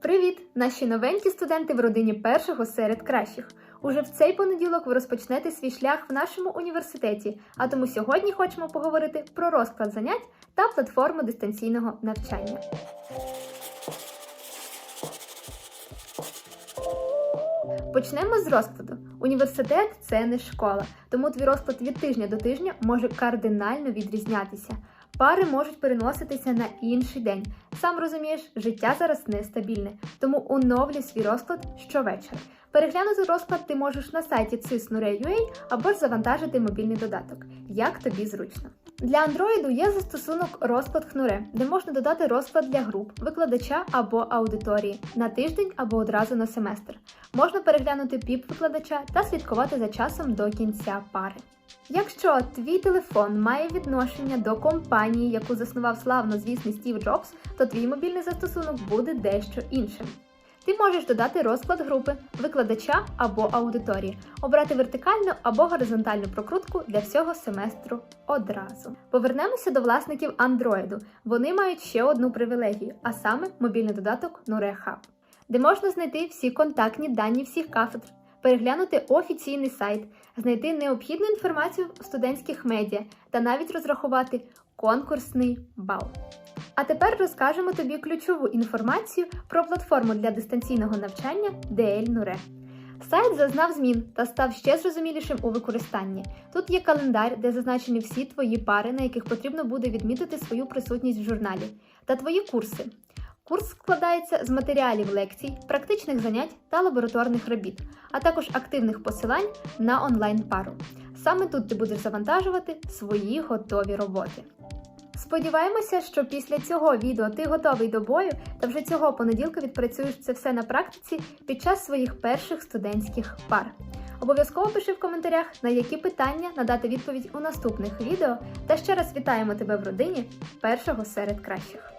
Привіт, наші новенькі студенти в родині першого серед кращих. Уже в цей понеділок ви розпочнете свій шлях в нашому університеті, а тому сьогодні хочемо поговорити про розклад занять та платформу дистанційного навчання. Почнемо з розкладу. Університет це не школа, тому твій розклад від тижня до тижня може кардинально відрізнятися. Пари можуть переноситися на інший день. Сам розумієш, життя зараз нестабільне, тому оновлюй свій розклад щовечора. Переглянути розклад ти можеш на сайті CIS.NURE.UA або ж завантажити мобільний додаток, як тобі зручно. Для Android є застосунок розклад ХНУРЕ, де можна додати розклад для груп, викладача або аудиторії на тиждень або одразу на семестр. Можна переглянути піп викладача та слідкувати за часом до кінця пари. Якщо твій телефон має відношення до компанії, яку заснував славно звісний Стів Джобс, то твій мобільний застосунок буде дещо іншим. Ти можеш додати розклад групи, викладача або аудиторії, обрати вертикальну або горизонтальну прокрутку для всього семестру одразу. Повернемося до власників Android. Вони мають ще одну привілегію, а саме мобільний додаток Nure Hub, де можна знайти всі контактні дані всіх кафедр, переглянути офіційний сайт, знайти необхідну інформацію в студентських медіа та навіть розрахувати конкурсний бал. А тепер розкажемо тобі ключову інформацію про платформу для дистанційного навчання DL Nure. Сайт зазнав змін та став ще зрозумілішим у використанні. Тут є календар, де зазначені всі твої пари, на яких потрібно буде відмітити свою присутність в журналі, та твої курси. Курс складається з матеріалів лекцій, практичних занять та лабораторних робіт, а також активних посилань на онлайн-пару. Саме тут ти будеш завантажувати свої готові роботи. Сподіваємося, що після цього відео ти готовий до бою та вже цього понеділка відпрацюєш це все на практиці під час своїх перших студентських пар. Обов'язково пиши в коментарях, на які питання надати відповідь у наступних відео. Та ще раз вітаємо тебе в родині першого серед кращих.